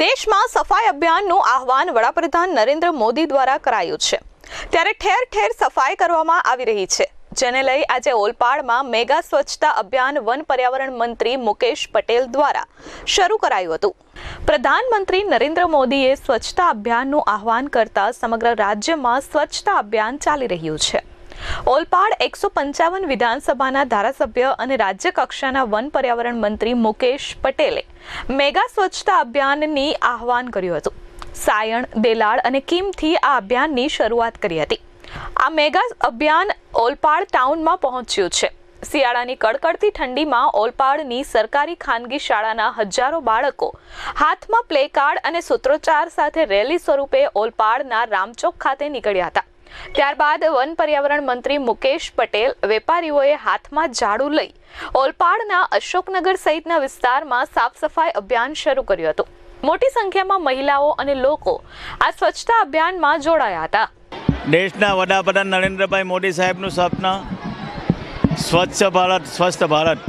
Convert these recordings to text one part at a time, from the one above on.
દેશમાં સફાઈ અભિયાનનું આહવાન વડાપ્રધાન નરેન્દ્ર મોદી દ્વારા કરાયું છે. ત્યારે ઠેર ઠેર સફાઈ કરવામાં આવી રહી છે. જેને લઈ આજે ઓલપાડમાં મેગા સ્વચ્છતા અભિયાન વન પર્યાવરણ મંત્રી મુકેશ પટેલ દ્વારા શરૂ કરાયું હતું. પ્રધાનમંત્રી નરેન્દ્ર મોદીએ સ્વચ્છતા અભિયાનનું આહવાન કરતા સમગ્ર રાજ્યમાં સ્વચ્છતા અભિયાન ચાલી રહ્યું છે. ઓલપાડ એકસો પંચાવન વિધાનસભાના ધારાસભ્ય અને રાજ્ય કક્ષાના વન પર્યાવરણ મંત્રી મુકેશ પટેલે મેગા સ્વચ્છતા અભિયાનની આહવાન કર્યું હતું. સાયણ, દેલાડ અને કિમથી આ અભિયાનની શરૂઆત કરી હતી. આ મેગા અભિયાન ઓલપાડ ટાઉનમાં પહોંચ્યું છે. શિયાળાની કડકડતી ઠંડીમાં ઓલપાડની સરકારી ખાનગી શાળાના હજારો બાળકો હાથમાં પ્લે કાર્ડ અને સૂત્રોચ્ચાર સાથે રેલી સ્વરૂપે ઓલપાડના રામચોક ખાતે નીકળ્યા હતા. ત્યારબાદ વન પર્યાવરણ મંત્રી મુકેશ પટેલ વેપારીઓએ હાથમાં ઝાડુ લઈ ઓલપાડના અશોકનગર સહિતના વિસ્તારમાં સાફ સફાઈ અભિયાન શરૂ કર્યું હતું. મોટી સંખ્યામાં મહિલાઓ અને લોકો આ સ્વચ્છતા અભિયાનમાં જોડાયા હતા. દેશના વડાપ્રધાન નરેન્દ્રભાઈ મોદી સાહેબનું સ્વપ્ન, સ્વચ્છ ભારત, સ્વસ્થ ભારત.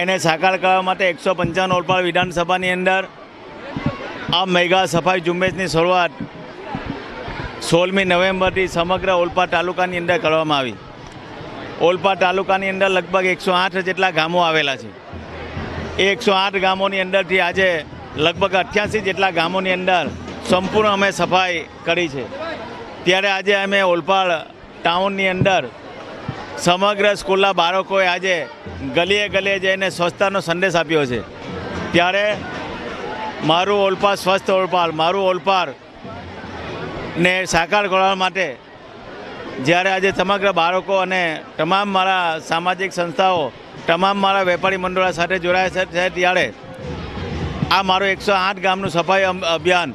એને સાકાર કરવા માટે એકસો પંચાવન ઓલપાડ વિધાનસભાની અંદર આ મેગા સફાઈ ઝુંબેશની શરૂઆત સોળમી નવેમ્બરથી સમગ્ર ઓલપાડ તાલુકાની અંદર કરવામાં આવી. ઓલપાડ તાલુકાની અંદર લગભગ એકસો આઠ જેટલા ગામો આવેલા છે. એ એકસો આઠ ગામોની અંદરથી આજે લગભગ અઠ્યાસી જેટલા ગામોની અંદર સંપૂર્ણ અમે સફાઈ કરી છે. ત્યારે આજે અમે ઓલપાડ ટાઉનની અંદર સમગ્ર સ્કૂલના બાળકોએ આજે ગલીએ ગલીએ જઈને સ્વચ્છતાનો સંદેશ આપ્યો છે. ત્યારે મારું ઓલપાડ સ્વસ્થ ઓલપાડ, મારું ઓલપાડ ને સાકાર કરવા માટે જ્યારે આજે સમગ્ર બાળકો અને તમામ મારા સામાજિક સંસ્થાઓ, તમામ મારા વેપારી મંડળો સાથે જોડાયા છે ત્યારે આ મારું એકસો આઠ ગામનું સફાઈ અભિયાન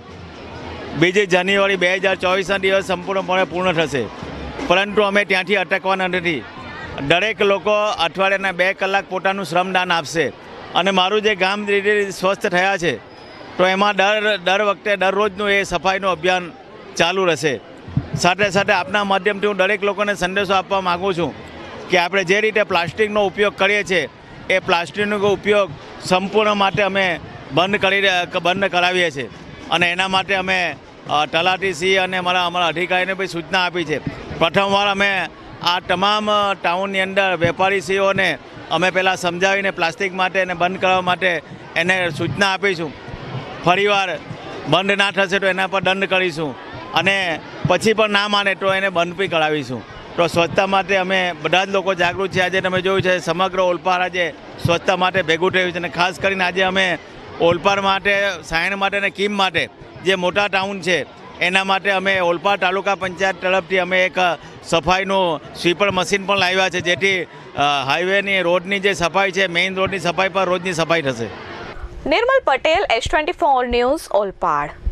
બીજી જાન્યુઆરી બે હજાર ચોવીસના દિવસ સંપૂર્ણપણે પૂર્ણ થશે. પરંતુ અમે ત્યાંથી અટકવાના નથી. દરેક લોકો અઠવાડિયાના બે કલાક પોતાનું શ્રમદાન આપશે. અને મારું જે ગામ ધીરે સ્વસ્થ થયા છે. તો એમાં દર દર વખતે દરરોજનું એ સફાઈનું અભિયાન ચાલુ રહેશે. સાથે સાથે આપના માધ્યમથી હું દરેક લોકોને સંદેશો આપવા માગું છું કે આપણે જે રીતે પ્લાસ્ટિકનો ઉપયોગ કરીએ છીએ, એ પ્લાસ્ટિકનો ઉપયોગ સંપૂર્ણ માટે અમે બંધ કરી બંધ કરાવીએ છીએ. અને એના માટે અમે તલાટીસી અને અમારા અમારા અધિકારીને બી સૂચના આપી છે. પ્રથમવાર અમે આ તમામ ટાઉનની અંદર વેપારીશ્રીઓને અમે પહેલાં સમજાવીને પ્લાસ્ટિક માટે એને બંધ કરવા માટે એને સૂચના આપીશું. ફરીવાર બંધ ના થશે તો એના પર દંડ કરીશું. અને પછી પણ ના માને તો એને બંધ બી કરાવીશું. તો સ્વચ્છતા માટે અમે બધા જ લોકો જાગૃત છે આજે તમે જોયું છે સમગ્ર ઓલપાડ આજે સ્વચ્છતા માટે ભેગું થયું છે અને ખાસ કરીને આજે અમે ઓલપાડ માટે, સાયણ માટે અને કીમ માટે જે મોટા ટાઉન છે, એના માટે અમે ઓલપાડ તાલુકા પંચાયત તરફથી અમે એક સફાઈનું સ્વીપર મશીન પણ લાવ્યા છે, જેથી હાઈવેની રોડની જે સફાઈ છે મેઇન રોડની સફાઈ પર રોજની સફાઈ થશે. Nirmal Patel, S twenty four news, Olpad.